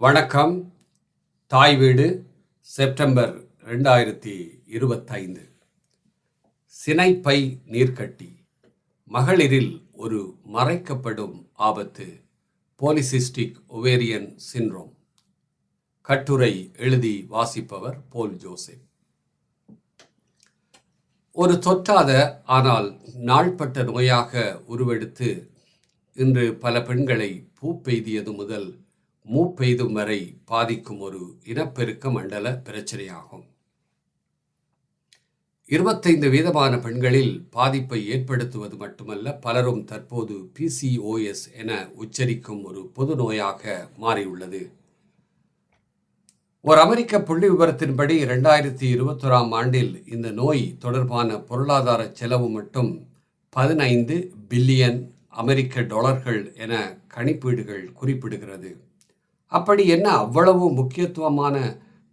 வணக்கம். தாய் வீடு செப்டம்பர் ரெண்டாயிரத்தி இருபத்தைந்து. சினைப்பை நீர்க்கட்டி. மகளிரில் ஒரு மறைக்கப்படும் ஆபத்து போலிசிஸ்டிக் ஒவேரியன் சின்ரோம் கட்டுரை எழுதி வாசிப்பவர் போல் ஜோசப். ஒரு தொற்றாத ஆனால் நாள்பட்ட நோயாக உருவெடுத்து இன்று பல பெண்களை பூப்பெய்தியது முதல் மூப்பெய்தும் வரை பாதிக்கும் ஒரு இனப்பெருக்க மண்டல பிரச்சனையாகும். இருபத்தைந்து வீதமான பெண்களில் பாதிப்பை ஏற்படுத்துவது மட்டுமல்ல பலரும் தற்போது பிசிஓஎஸ் என உச்சரிக்கும் ஒரு பொது நோயாக மாறியுள்ளது. ஒரு அமெரிக்க புள்ளி விவரத்தின்படி இரண்டாயிரத்தி இருபத்தொராம் ஆண்டில் இந்த நோய் தொடர்பான பொருளாதார செலவு மட்டும் பதினைந்து பில்லியன் அமெரிக்க டாலர்கள் என கணிப்பீடுகள் குறிப்பிடுகிறது. அப்படி என்ன அவ்வளவு முக்கியத்துவமான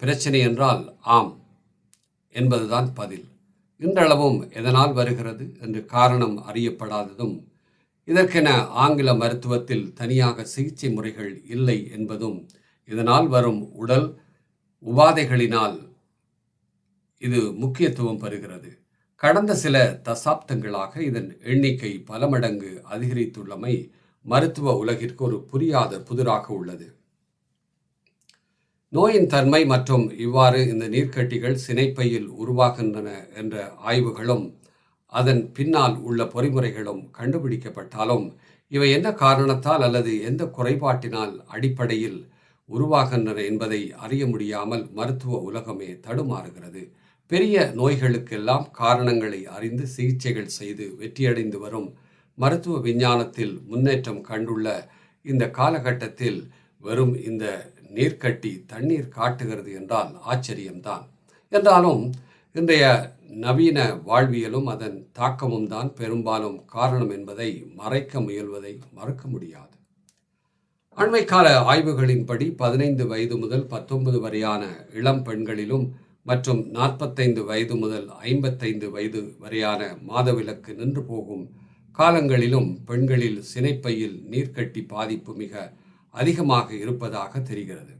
பிரச்சனை என்றால் ஆம் என்பதுதான் பதில். இன்றளவும் எதனால் வருகிறது என்று காரணம் அறியப்படாததும் இதற்கென ஆங்கில மருத்துவத்தில் தனியாக சிகிச்சை முறைகள் இல்லை என்பதும் இதனால் வரும் உடல் உபாதைகளினால் இது முக்கியத்துவம் பெறுகிறது. கடந்த சில தசாப்தங்களாக இதன் எண்ணிக்கை பல மடங்கு அதிகரித்துள்ளமை மருத்துவ உலகிற்கு ஒரு புரியாத புதிராக உள்ளது. நோயின் தன்மை மற்றும் இவ்வாறு இந்த நீர்க்கட்டிகள் சினைப்பையில் உருவாகின்றன என்ற ஆய்வுகளும் அதன் பின்னால் உள்ள பொறிமுறைகளும் கண்டுபிடிக்கப்பட்டாலும் இவை என்ன காரணத்தால் அல்லது எந்த குறைபாட்டினால் அடிப்படையில் உருவாகின்றன என்பதை அறிய முடியாமல் மருத்துவ உலகமே தடுமாறுகிறது. பெரிய நோய்களுக்கெல்லாம் காரணங்களை அறிந்து சிகிச்சைகள் செய்து வெற்றியடைந்து வரும் மருத்துவ விஞ்ஞானத்தில் முன்னேற்றம் கண்டுள்ள இந்த காலகட்டத்தில் வெறும் இந்த நீர்க்கட்டி தண்ணீர் காட்டுகிறது என்றால் ஆச்சரியம்தான். என்றாலும் இன்றைய நவீன வாழ்வியலும் அதன் தாக்கமும் தான் பெரும்பாலும் காரணம் என்பதை மறைக்க முயல்வதை மறுக்க முடியாது. அண்மைக்கால ஆய்வுகளின்படி பதினைந்து வயது முதல் பத்தொன்பது வரையான இளம் பெண்களிலும் மற்றும் நாற்பத்தைந்து வயது முதல் ஐம்பத்தைந்து வயது வரையான மாதவிலக்கு நின்று போகும் காலங்களிலும் பெண்களில் சினைப்பையில் நீர்க்கட்டி பாதிப்பு மிக அதிகமாக இருப்பதாக தெரிகிறது.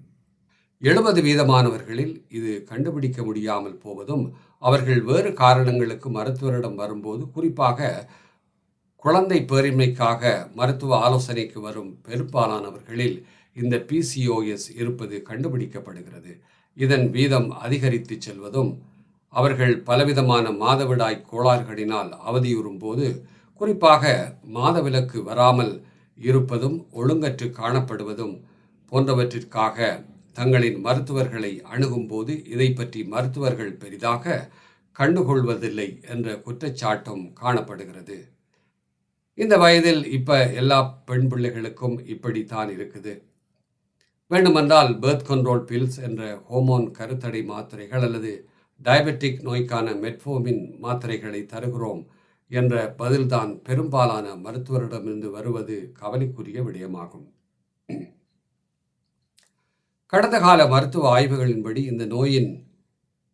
எழுபது வீதமானவர்களில் இது கண்டுபிடிக்க முடியாமல் போவதும் அவர்கள் வேறு காரணங்களுக்கு மருத்துவரிடம் வரும்போது குறிப்பாக குழந்தை பேரின்மைக்காக மருத்துவ ஆலோசனைக்கு வரும் பெரும்பாலானவர்களில் இந்த பிசிஓஎஸ் இருப்பது கண்டுபிடிக்கப்படுகிறது. இதன் வீதம் அதிகரித்து செல்வதும் அவர்கள் பலவிதமான மாதவிடாய் கோளாறுகளினால் அவதியுறும் போது குறிப்பாக மாதவிலக்கு வராமல் இருப்பதும் ஒழுங்கற்று காணப்படுவதும் போன்றவற்றிற்காக தங்களின் மருத்துவர்களை அணுகும்போது இதை பற்றி மருத்துவர்கள் பெரிதாக கண்டுகொள்வதில்லை என்ற குற்றச்சாட்டும் காணப்படுகிறது. இந்த வயதில் இப்போ எல்லா பெண் பிள்ளைகளுக்கும் இப்படித்தான் இருக்குது. வேண்டுமென்றால் பேர்த் கண்ட்ரோல் பில்ஸ் என்ற ஹோமோன் கருத்தடை மாத்திரைகள் அல்லது டயபெட்டிக் நோய்க்கான மெட்ஃபோமின் மாத்திரைகளை தருகிறோம். என்ற பதில்தான் பெரும்பாலான மருத்துவரிடமிருந்து வருவது கவலைக்குரிய விடயமாகும். கடந்த கால மருத்துவ ஆய்வுகளின்படி இந்த நோயின்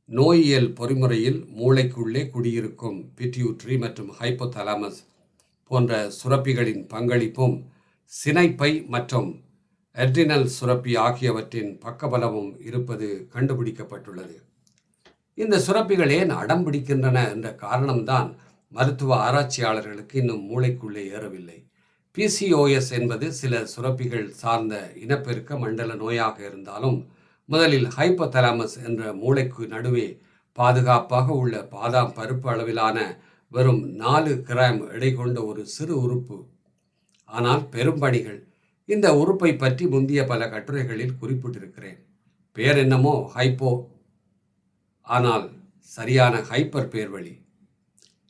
நோயியல் பொறிமுறையில் மூளைக்குள்ளே குடியிருக்கும் பிட்யூட்ரி மற்றும் ஹைப்போதலாமஸ் போன்ற சுரப்பிகளின் பங்களிப்பும் சினைப்பை மற்றும் எர்டினல் சுரப்பி ஆகியவற்றின் பக்கபலமும் இருப்பது கண்டுபிடிக்கப்பட்டுள்ளது. இந்த சுரப்பிகள் ஏன் அடம் பிடிக்கின்றன என்ற காரணம்தான் மருத்துவ ஆராய்ச்சியாளர்களுக்கு இன்னும் மூளைக்குள்ளே ஏறவில்லை. பிசிஓஎஸ் என்பது சில சுரப்பிகள் சார்ந்த இனப்பெருக்க மண்டல நோயாக இருந்தாலும் முதலில் ஹைப்போதலாமஸ் என்ற மூளைக்கு நடுவே பாதுகாப்பாக உள்ள பாதாம் பருப்பு அளவிலான வெறும் நாலு கிராம் எடை கொண்ட ஒரு சிறு உறுப்பு. ஆனால் பெரும்பணிகள் இந்த உறுப்பை பற்றி முந்திய பல கட்டுரைகளில் குறிப்பிட்டிருக்கிறேன். பேர் என்னமோ ஹைப்போ. ஆனால் சரியான ஹைப்பர் பேர்வழி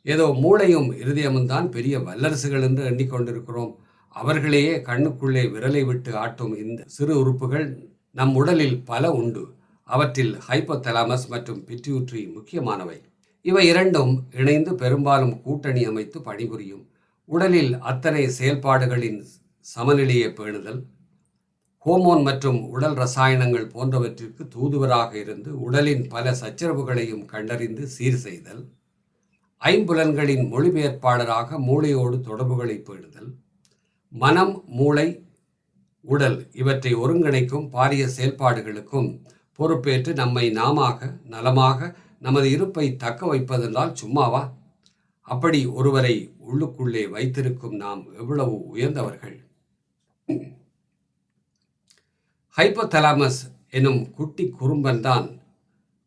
ஏதோ மூளையும் இருதயமும் தான் பெரிய வல்லரசுகள் என்று எண்ணிக்கொண்டிருக்கிறோம். அவர்களையே கண்ணுக்குள்ளே விரலை விட்டு ஆட்டும் இந்த சிறு உறுப்புகள் நம் உடலில் பல உண்டு. அவற்றில் ஹைப்போதலாமஸ் மற்றும் பிட்யூட்ரி முக்கியமானவை. இவை இரண்டும் இணைந்து பெரும்பாலும் கூட்டணி அமைத்து பணிபுரியும். உடலில் அத்தனை செயல்பாடுகளின் சமநிலையை பேணுதல் ஹோமோன் மற்றும் உடல் ரசாயனங்கள் போன்றவற்றிற்கு தூதுவராக இருந்து உடலின் பல சச்சரவுகளையும் கண்டறிந்து சீர் செய்தல் ஐம்புலன்களின் மொழிபெயர்ப்பாளராக மூளையோடு தொடர்புகளை பேடுதல் மனம் மூளை உடல் இவற்றை ஒருங்கிணைக்கும் பாரிய செயல்பாடுகளுக்கும் பொறுப்பேற்று நம்மை நாமாக நலமாக நமது இருப்பை தக்க வைப்பதென்றால் சும்மாவா? அப்படி ஒருவரை உள்ளுக்குள்ளே வைத்திருக்கும் நாம் எவ்வளவு உயர்ந்தவர்கள்? ஹைப்போதலாமஸ் எனும் குட்டி குறும்பன் தான்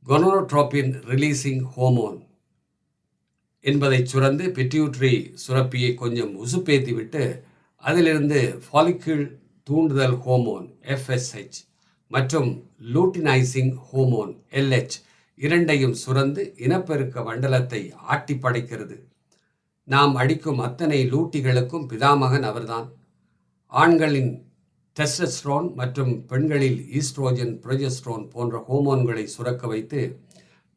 கொனோட்ரோபின் ரிலீசிங் ஹோமோன் என்பதை சுரந்து பிட்யூட்ரி சுரப்பியை கொஞ்சம் உசுப்பேத்திவிட்டு அதிலிருந்து ஃபாலிக்யூல் தூண்டுதல் ஹோமோன் எஃப்எஸ்ஹெச் மற்றும் லூட்டினைசிங் ஹோமோன் எல்ஹெச் இரண்டையும் சுரந்து இனப்பெருக்க மண்டலத்தை ஆட்டி படைக்கிறது. நாம் அடிக்கும் அத்தனை லூட்டிகளுக்கும் பிதாமகன் அவர்தான். ஆண்களின் டெஸ்டஸ்ட்ரோன் மற்றும் பெண்களில் ஈஸ்ட்ரோஜன் ப்ரொஜெஸ்ட்ரோன் போன்ற ஹோமோன்களை சுரக்க வைத்து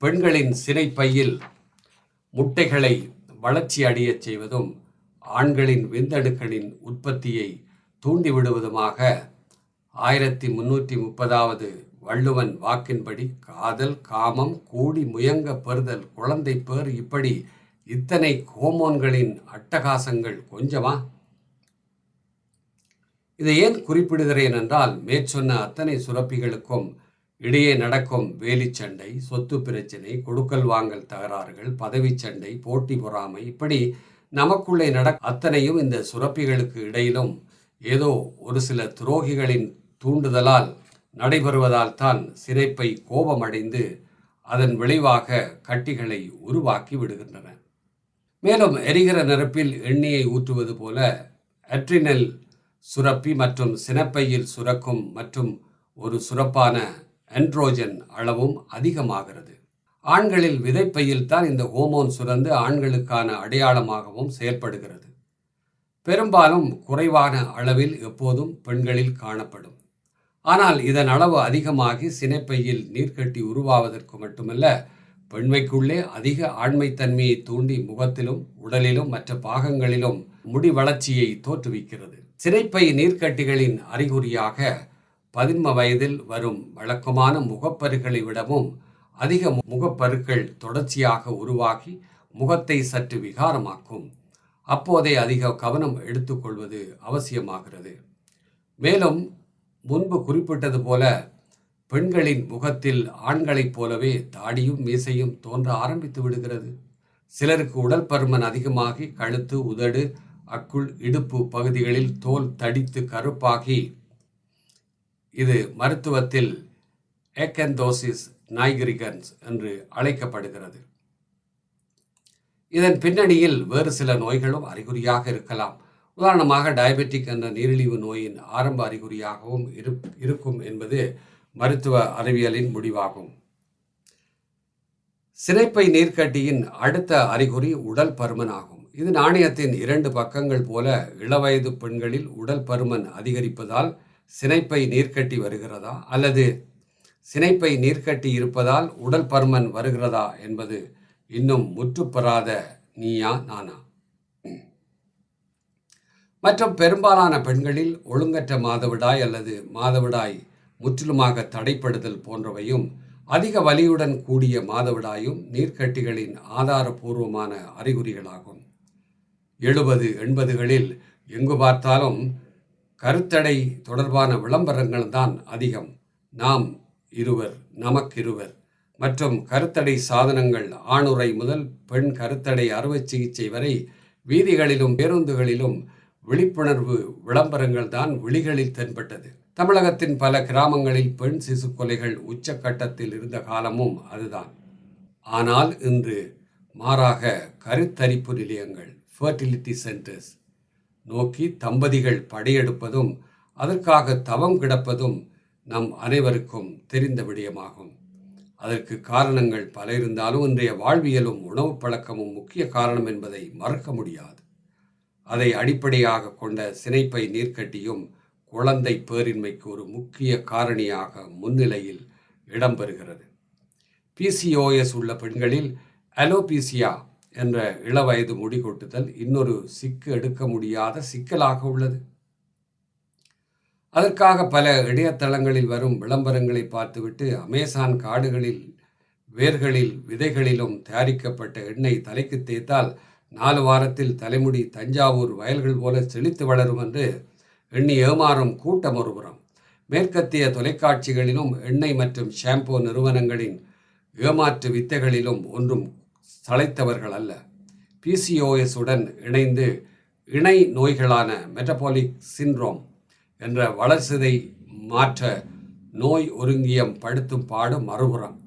பெண்களின் சினைப்பையில் முட்டைகளை வளர்ச்சி அடையச் செய்வதும் ஆண்களின் விந்தணுக்களின் உற்பத்தியை தூண்டிவிடுவதுமாக ஆயிரத்தி முன்னூற்றி முப்பதாவது வள்ளுவன் வாக்கின்படி காதல் காமம் கூடி முயங்க பெறுதல் குழந்தை பேர் இப்படி இத்தனை ஹோமோன்களின் அட்டகாசங்கள் கொஞ்சமா? இதை ஏன் குறிப்பிடுகிறேன் என்றால் மேற்சொன்ன அத்தனை சுரப்பிகளுக்கும் இடையே நடக்கும் வேலி சண்டை சொத்து பிரச்சனை கொடுக்கல் வாங்கல் தகராறுகள் பதவி சண்டை போட்டி பொறாமை இப்படி நமக்குள்ளே நட அத்தனையும் இந்த சுரப்பிகளுக்கு இடையிலும் ஏதோ ஒரு சில துரோகிகளின் தூண்டுதலால் நடைபெறுவதால் தான் சிறைப்பை கோபமடைந்து அதன் விளைவாக கட்டிகளை உருவாக்கி விடுகின்றன. மேலும் எரிகிற நெருப்பில் எண்ணெயை ஊற்றுவது போல அட்ரினல் சுரப்பி மற்றும் சினப்பையில் சுரக்கும் மற்றும் ஒரு சுரப்பான ஆண்ட்ரோஜன் அளவும் அதிகமாகிறது. ஆண்களில் விதைப்பையில் தான் இந்த ஹோமோன் சுரந்து ஆண்களுக்கான அடையாளமாகவும் செயல்படுகிறது. பெரும்பாலும் குறைவான அளவில் எப்போதும் பெண்களில் காணப்படும். ஆனால் இதன் அளவு அதிகமாகி சினைப்பையில் நீர்க்கட்டி உருவாவதற்கு மட்டுமல்ல பெண்மைக்குள்ளே அதிக ஆண்மைத்தன்மையை தூண்டி முகத்திலும் உடலிலும் மற்ற பாகங்களிலும் முடி வளர்ச்சியை தோற்றுவிக்கிறது. சினைப்பை நீர்க்கட்டிகளின் அறிகுறியாக பதின்ம வயதில் வரும் வழக்கமான முகப்பருக்களை விடவும் அதிக முகப்பருக்கள் தொடர்ச்சியாக உருவாகி முகத்தை சற்று விகாரமாக்கும். அப்போதே அதிக கவனம் எடுத்துக்கொள்வது அவசியமாகிறது. மேலும் முன்பு குறிப்பிட்டது போல பெண்களின் முகத்தில் ஆண்களைப் போலவே தாடியும் மீசையும் தோன்ற ஆரம்பித்து விடுகிறது. சிலருக்கு உடல் பருமன் அதிகமாகி கழுத்து உதடு அக்குள் இடுப்பு பகுதிகளில் தோல் தடித்து கருப்பாகி இது மருத்துவத்தில் ஏக்கந்தோசிஸ் நாய்கிரிகன்ஸ் என்று அழைக்கப்படுகிறது. இதன் பின்னணியில் வேறு சில நோய்களும் அறிகுறியாக இருக்கலாம். உதாரணமாக டயபெட்டிக் என்ற நீரிழிவு நோயின் ஆரம்ப அறிகுறியாகவும் இருக்கும் என்பது மருத்துவ அறிவியலின் முடிவாகும். சினைப்பை நீர்க்கட்டியின் அடுத்த அறிகுறி உடல் பருமன் ஆகும் இது நாணயத்தின் இரண்டு பக்கங்கள் போல இளவயது பெண்களில் உடல் பருமன் அதிகரிப்பதால் சினைப்பை நீர்க்கட்டி வருகிறதா? அல்லது சினைப்பை நீர்க்கட்டி இருப்பதால் உடல் பருமன் வருகிறதா என்பது இன்னும் முற்றுப்பெறாத நீயா நானா? மற்றும் பெரும்பாலான பெண்களில் ஒழுங்கற்ற மாதவிடாய் அல்லது மாதவிடாய் முற்றிலுமாக தடைப்படுதல் போன்றவையும் அதிக வலியுடன் கூடிய மாதவிடாயும் நீர்க்கட்டிகளின் ஆதாரபூர்வமான அறிகுறிகளாகும். எழுபது எண்பதுகளில் எங்கு பார்த்தாலும் கருத்தடை தொடர்பான விளம்பரங்கள் தான் அதிகம். நாம் இருவர் நமக்கிருவர். மற்றும் கருத்தடை சாதனங்கள் ஆணுரை முதல் பெண் கருத்தடை அறுவை சிகிச்சை வரை வீதிகளிலும் பேருந்துகளிலும் விழிப்புணர்வு விளம்பரங்கள் தான் விழிகளில் தென்பட்டது. தமிழகத்தின் பல கிராமங்களில் பெண் சிசு கொலைகள் உச்சக்கட்டத்தில் இருந்த காலமும் அதுதான். ஆனால் இன்று மாறாக கருத்தரிப்பு நிலையங்கள் ஃபர்டிலிட்டி சென்டர்ஸ் நோக்கி தம்பதிகள் படையெடுப்பதும் அதற்காக தவம் கிடப்பதும் நம் அனைவருக்கும் தெரிந்த விடயமாகும். அதற்கு காரணங்கள் பல இருந்தாலும் இன்றைய வாழ்வியலும் உணவு பழக்கமும் முக்கிய காரணம் என்பதை மறக்க முடியாது. அதை அடிப்படையாக கொண்ட சினைப்பை நீர்க்கட்டியும் குழந்தை பேரின்மைக்கு ஒரு முக்கிய காரணியாக முன்னிலையில் இடம்பெறுகிறது. பிசிஓஎஸ் உள்ள பெண்களில் அலோபீசியா என்ற இளவயது முடிகொட்டுதல் இன்னொரு சிக்கு எடுக்க முடியாத சிக்கலாக உள்ளது. அதற்காக பல இணையதளங்களில் வரும் விளம்பரங்களை பார்த்துவிட்டு அமேசான் காடுகளில் வேர்களில் விதைகளிலும் தயாரிக்கப்பட்ட எண்ணெய் தலைக்கு தேய்த்தால் நாலு வாரத்தில் தலைமுடி தஞ்சாவூர் வயல்கள் போல செழித்து வளரும் என்று எண்ணி ஏமாறும் கூட்டம் ஒருபுறம் மேற்கத்திய தொலைக்காட்சிகளிலும் எண்ணெய் மற்றும் ஷாம்போ நிறுவனங்களின் ஏமாற்று வித்தைகளிலும் ஒன்றும் சளைத்தவர்கள் அல்ல பிசிஓஎஸ் உடன் இணைந்து இணை நோய்களான மெட்டபாலிக் சின்ரோம் என்ற வளர்சிதை மாற்ற நோய் ஒருங்கியம் படுத்தும் பாடு மறுபுறம்.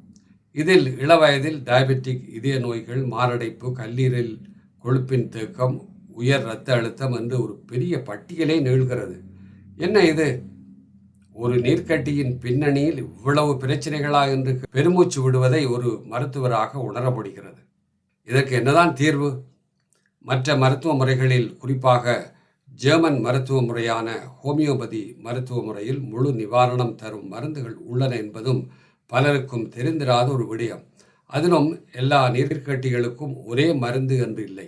இதில் இளவயதில் டயபெட்டிக் இதய நோய்கள் மாரடைப்பு கல்லீரல் கொழுப்பின் தேக்கம் உயர் இரத்த அழுத்தம் என்று ஒரு பெரிய பட்டியலே நீள்கிறது. என்ன இது? ஒரு நீர்க்கட்டியின் பின்னணியில் இவ்வளவு பிரச்சனைகளா என்று பெருமூச்சு விடுவதை ஒரு மருத்துவராக உணர முடிகிறது இதற்கு என்னதான் தீர்வு? மற்ற மருத்துவ முறைகளில் குறிப்பாக ஜெர்மன் மருத்துவ முறையான ஹோமியோபதி மருத்துவ முறையில் முழு நிவாரணம் தரும் மருந்துகள் உள்ளன என்பதும் பலருக்கும் தெரிந்திராத ஒரு விடயம். அதிலும் எல்லா நீர்க்கட்டிகளுக்கும் ஒரே மருந்து என்று இல்லை.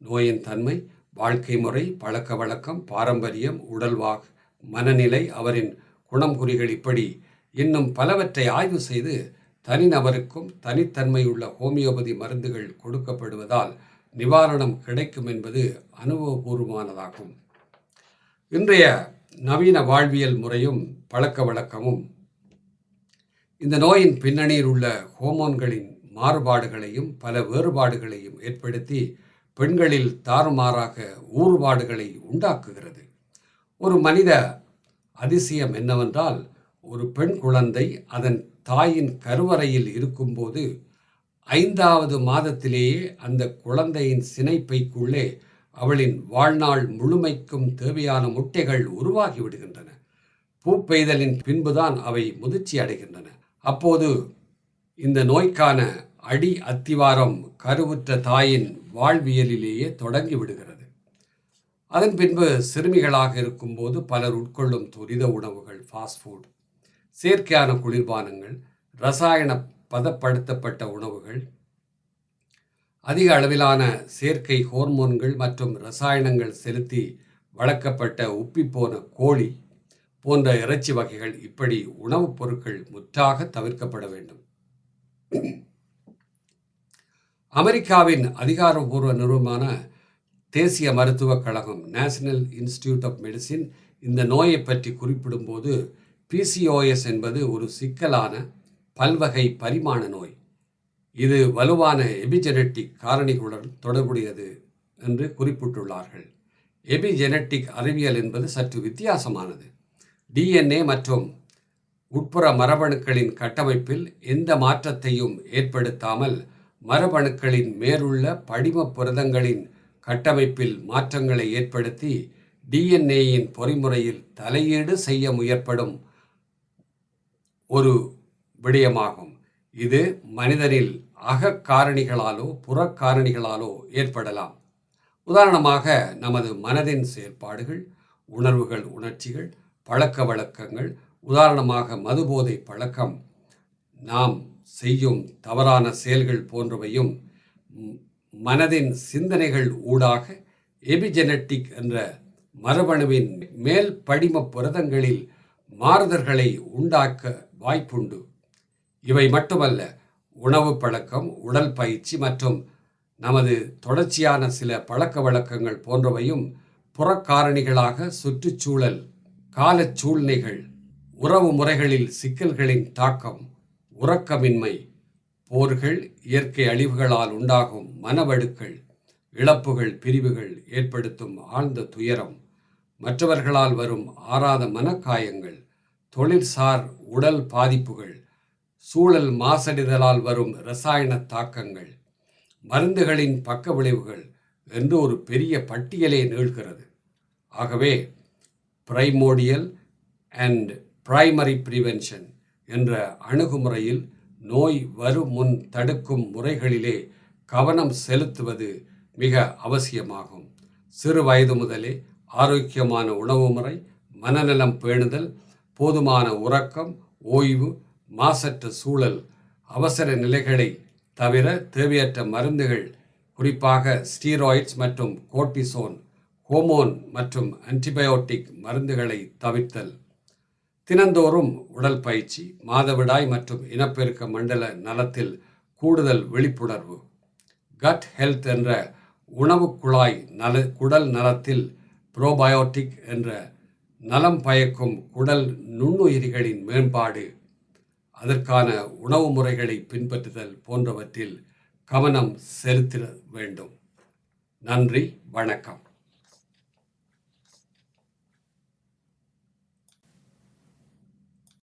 நோயின் தன்மை வாழ்க்கை முறை பழக்க வழக்கம் பாரம்பரியம் உடல்வாக் மனநிலை அவரின் குணம் குறிகள் இப்படி இன்னும் பலவற்றை ஆய்வு செய்து தனிநபருக்கும் தனித்தன்மையுள்ள ஹோமியோபதி மருந்துகள் கொடுக்கப்படுவதால் நிவாரணம் கிடைக்கும் என்பது அனுபவபூர்வமானதாகும். இன்றைய நவீன வாழ்வியல் முறையும் பழக்க வழக்கமும் இந்த நோயின் பின்னணியில் உள்ள ஹோமோன்களின் மாறுபாடுகளையும் பல வேறுபாடுகளையும் ஏற்படுத்தி பெண்களில் தாறுமாறாக ஊறுபாடுகளை உண்டாக்குகிறது. ஒரு மனித அதிசயம் என்னவென்றால் ஒரு பெண் குழந்தை அதன் தாயின் கருவறையில் இருக்கும்போது ஐந்தாவது மாதத்திலேயே அந்த குழந்தையின் சினைப்பைக்குள்ளே அவளின் வாழ்நாள் முழுமைக்கும் தேவையான முட்டைகள் உருவாகி விடுகின்றன. பூ பெய்தலின் பின்புதான் அவை முதிர்ச்சி அடைகின்றன. அப்போது இந்த நோய்க்கான அடி அத்திவாரம் கருவுற்ற தாயின் வாழ்வியலிலேயே தொடங்கி விடுகிறது. அதன் பின்பு சிறுமிகளாக இருக்கும்போது பலர் உட்கொள்ளும் துரித உணவுகள் ஃபாஸ்ட் ஃபுட் செயற்கையான குளிர்பானங்கள் ரசாயன பதப்படுத்தப்பட்ட உணவுகள் அதிக அளவிலான செயற்கை ஹோர்மோன்கள் மற்றும் ரசாயனங்கள் செலுத்தி வளர்க்கப்பட்ட உப்பிப்போன கோழி போன்ற இறைச்சி வகைகள் இப்படி உணவுப் பொருட்கள் முற்றாக தவிர்க்கப்பட வேண்டும். அமெரிக்காவின் அதிகாரப்பூர்வ நிறுவனமான தேசிய மருத்துவக் கழகம் நேஷனல் இன்ஸ்டிடியூட் ஆஃப் மெடிசின் இந்த நோயை பற்றி குறிப்பிடும்போது பிசிஓஎஸ் என்பது ஒரு சிக்கலான பல்வகை பரிமாண நோய். இது வலுவான எபிஜெனட்டிக் காரணிகளுடன் தொடர்புடையது என்று குறிப்பிட்டுள்ளார்கள். எபிஜெனட்டிக் அறிவியல் என்பது சற்று வித்தியாசமானது. டிஎன்ஏ மற்றும் உட்புற மரபணுக்களின் கட்டமைப்பில் எந்த மாற்றத்தையும் ஏற்படுத்தாமல் மரபணுக்களின் மேலுள்ள படிம புரதங்களின் கட்டமைப்பில் மாற்றங்களை ஏற்படுத்தி டிஎன்ஏயின் பொறிமுறையில் தலையீடு செய்ய முயற்படும் ஒரு விடயமாகும். இது மனிதனில் அகக்காரணிகளாலோ புறக்காரணிகளாலோ ஏற்படலாம். உதாரணமாக நமது மனதின் செயற்பாடுகள் உணர்வுகள் உணர்ச்சிகள் பழக்க வழக்கங்கள் உதாரணமாக மதுபோதை பழக்கம் நாம் செய்யும் தவறான செயல்கள் போன்றவையும் மனதின் சிந்தனைகள் ஊடாக எபிஜெனட்டிக் என்ற மரபணுவின் மேல் படிம புரதங்களில் மாறுதல்களை உண்டாக்க வாய்ப்புண்டு. இவை மட்டுமல்ல உணவு பழக்கம் உடல் பயிற்சி மற்றும் நமது தொடர்ச்சியான சில பழக்க வழக்கங்கள் போன்றவையும் புறக்காரணிகளாக சுற்றுச்சூழல் காலச் சூழ்நிலைகள் உறவு முறைகளில் சிக்கல்களின் தாக்கம் உறக்கமின்மை போர்கள் இயற்கை அழிவுகளால் உண்டாகும் மனவடுக்கள் இழப்புகள் பிரிவுகள் ஏற்படுத்தும் ஆழ்ந்த துயரம் மற்றவர்களால் வரும் ஆறாத மனக்காயங்கள் தொழிற்சார் உடல் பாதிப்புகள் சூழல் மாசடைதலால் வரும் ரசாயன தாக்கங்கள் மருந்துகளின் பக்க விளைவுகள் என்று ஒரு பெரிய பட்டியலே நீள்கிறது. ஆகவே பிரைமோடியல் அண்ட் பிரைமரி ப்ரிவென்ஷன் என்ற அணுகுமுறையில் நோய் வரும் முன் தடுக்கும் முறைகளிலே கவனம் செலுத்துவது மிக அவசியமாகும். சிறு வயது முதலே ஆரோக்கியமான உணவு முறை மனநலம் பேணுதல் போதுமான உறக்கம் ஓய்வு மாசற்ற சூழல் அவசர நிலைகளை தவிர தேவையற்ற மருந்துகள் குறிப்பாக ஸ்டீராய்ட்ஸ் மற்றும் கோர்டிசோன் ஹோமோன் மற்றும் ஆன்டிபயோட்டிக் மருந்துகளை தவிர்த்தல். தினந்தோறும் உடல் பயிற்சி மாதவிடாய் மற்றும் இனப்பெருக்க மண்டல நலத்தில் கூடுதல் விழிப்புணர்வு. கட் ஹெல்த் என்ற உணவு குழாய் நல குடல் நலத்தில் ப்ரோபயோட்டிக் என்ற நலம் பயக்கும் குடல் நுண்ணுயிரிகளின் மேம்பாடு அதற்கான உணவு முறைகளை பின்பற்றுதல் போன்றவற்றில் கவனம் செலுத்த வேண்டும். நன்றி வணக்கம்.